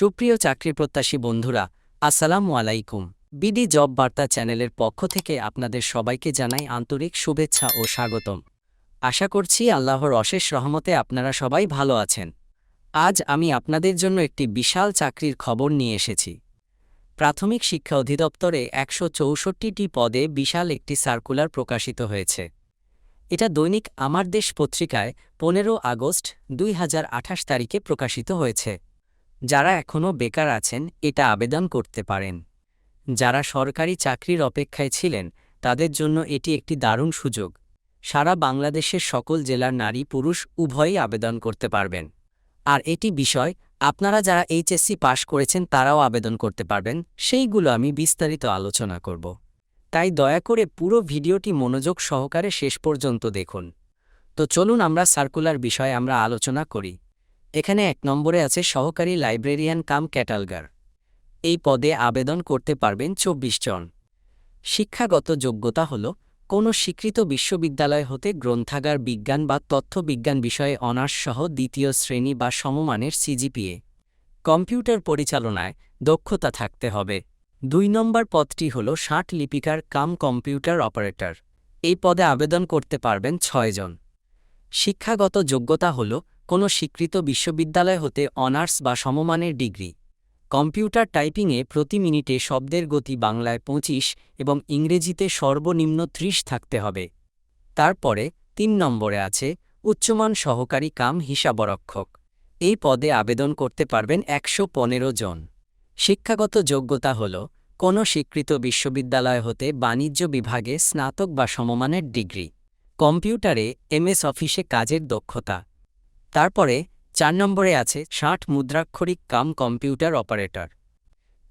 সুপ্রিয় চাকরি প্রত্যাশী বন্ধুরা, আসসালামু আলাইকুম। বিডি জব বার্তা চ্যানেলের পক্ষ থেকে আপনাদের সবাইকে জানাই আন্তরিক শুভেচ্ছা ও স্বাগতম। আশা করছি আল্লাহর অশেষ রহমতে আপনারা সবাই ভালো আছেন। আজ আমি আপনাদের জন্য একটি বিশাল চাকরির খবর নিয়ে এসেছি। প্রাথমিক শিক্ষা অধিদপ্তরে একশো পদে বিশাল একটি সার্কুলার প্রকাশিত হয়েছে। এটা দৈনিক আমার দেশ পত্রিকায় পনেরো আগস্ট দুই হাজার আঠাশ তারিখে প্রকাশিত হয়েছে। যারা এখনও বেকার আছেন, এটা আবেদন করতে পারেন। যারা সরকারি চাকরির অপেক্ষায় ছিলেন, তাদের জন্য এটি একটি দারুণ সুযোগ। সারা বাংলাদেশের সকল জেলার নারী পুরুষ উভয়ই আবেদন করতে পারবেন। আর এটি বিষয়, আপনারা যারা এইচএসসি পাশ করেছেন, তারাও আবেদন করতে পারবেন, সেইগুলো আমি বিস্তারিত আলোচনা করব। তাই দয়া করে পুরো ভিডিওটি মনোযোগ সহকারে শেষ পর্যন্ত দেখুন। তো চলুন আমরা সার্কুলার বিষয়ে আমরা আলোচনা করি। এখানে এক নম্বরে আছে সহকারী লাইব্রেরিয়ান কাম ক্যাটালগার। এই পদে আবেদন করতে পারবেন চব্বিশ জন। শিক্ষাগত যোগ্যতা হল, কোনো স্বীকৃত বিশ্ববিদ্যালয় হতে গ্রন্থাগার বিজ্ঞান বা তথ্য বিজ্ঞান বিষয়ে অনার্স সহ দ্বিতীয় শ্রেণি বা সমমানের সিজিপিএ। কম্পিউটার পরিচালনায় দক্ষতা থাকতে হবে। দুই নম্বর পদটি হল ষাট লিপিকার কাম কম্পিউটার অপারেটর। এই পদে আবেদন করতে পারবেন ছয়জন শিক্ষাগত যোগ্যতা হল কোনো স্বীকৃত বিশ্ববিদ্যালয় হতে অনার্স বা সমমানের ডিগ্রি। কম্পিউটার টাইপিংয়ে প্রতি মিনিটে শব্দের গতি বাংলায় পঁচিশ এবং ইংরেজিতে সর্বনিম্ন ত্রিশ থাকতে হবে। তারপরে তিন নম্বরে আছে উচ্চমান সহকারী কাম হিসাবরক্ষক। এই পদে আবেদন করতে পারবেন একশো পনেরো জন। শিক্ষাগত যোগ্যতা হল কোনো স্বীকৃত বিশ্ববিদ্যালয় হতে বাণিজ্য বিভাগে স্নাতক বা সমমানের ডিগ্রি। কম্পিউটারে এমএস অফিসে কাজের দক্ষতা। তারপরে চার নম্বরে আছে ষাট মুদ্রাক্ষরিক কাম কম্পিউটার অপারেটর।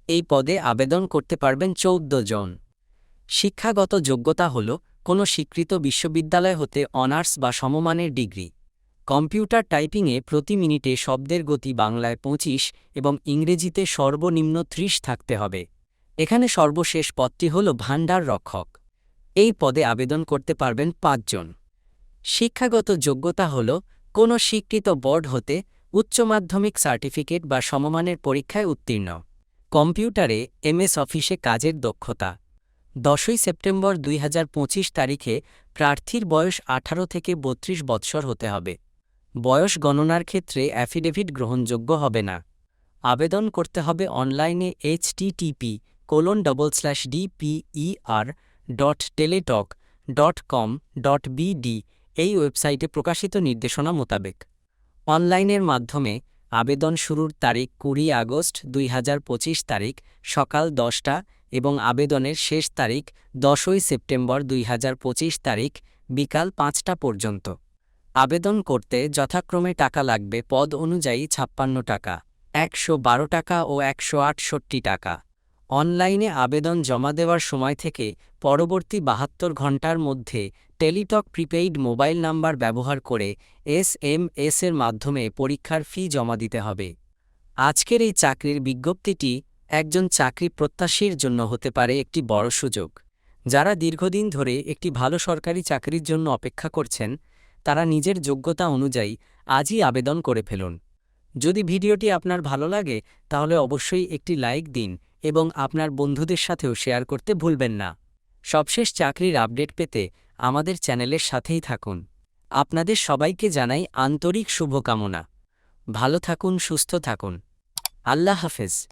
এই পদে আবেদন করতে পারবেন চৌদ্দ জন। শিক্ষাগত যোগ্যতা হল কোনো স্বীকৃত বিশ্ববিদ্যালয় হতে অনার্স বা সমমানের ডিগ্রি। কম্পিউটার টাইপিংয়ে প্রতি মিনিটে শব্দের গতি বাংলায় পঁচিশ এবং ইংরেজিতে সর্বনিম্ন ত্রিশ থাকতে হবে। এখানে সর্বশেষ পদটি হল ভাণ্ডার রক্ষক। এই পদে আবেদন করতে পারবেন পাঁচজন শিক্ষাগত যোগ্যতা হল কোনো স্বীকৃত বোর্ড হতে উচ্চ মাধ্যমিক সার্টিফিকেট বা সমমানের পরীক্ষায় উত্তীর্ণ। কম্পিউটারে এমএস অফিসে কাজের দক্ষতা। দশই সেপ্টেম্বর দুই হাজার পঁচিশ তারিখে প্রার্থীর বয়স আঠারো থেকে বত্রিশ বৎসর হতে হবে। বয়স গণনার ক্ষেত্রে অ্যাফিডেভিট গ্রহণযোগ্য হবে না। আবেদন করতে হবে অনলাইনে HTTP colon double slash DPER dot Teletalk dot com dot BD এই ওয়েবসাইটে প্রকাশিত নির্দেশনা মোতাবেক। অনলাইনের মাধ্যমে আবেদন শুরুর তারিখ কুড়ি আগস্ট দুই হাজার পঁচিশ তারিখ সকাল দশটা এবং আবেদনের শেষ তারিখ দশই সেপ্টেম্বর দুই হাজার পঁচিশ তারিখ বিকাল পাঁচটা পর্যন্ত। আবেদন করতে যথাক্রমে টাকা লাগবে পদ অনুযায়ী ছাপ্পান্ন টাকা, একশো বারো টাকা ও একশো আটষট্টি টাকা। অনলাইনে আবেদন জমা দেওয়ার সময় থেকে পরবর্তী বাহাত্তর ঘণ্টার মধ্যে টেলিটক প্রিপেইড মোবাইল নাম্বার ব্যবহার করে এস এম এর মাধ্যমে পরীক্ষার ফি জমা দিতে হবে। আজকের এই চাকরির বিজ্ঞপ্তিটি একজন চাকরি প্রত্যাশীর জন্য হতে পারে একটি বড় সুযোগ। যারা দীর্ঘদিন ধরে একটি ভালো সরকারি চাকরির জন্য অপেক্ষা করছেন, তারা নিজের যোগ্যতা অনুযায়ী আজই আবেদন করে ফেলুন। যদি ভিডিওটি আপনার ভালো লাগে, তাহলে অবশ্যই একটি লাইক দিন এবং আপনার বন্ধুদের সাথেও শেয়ার করতে ভুলবেন না। সবশেষ চাকরির আপডেট পেতে আমাদের চ্যানেলের সাথেই থাকুন। আপনাদের সবাইকে জানাই আন্তরিক শুভকামনা। ভালো থাকুন, সুস্থ থাকুন। আল্লাহ হাফেজ।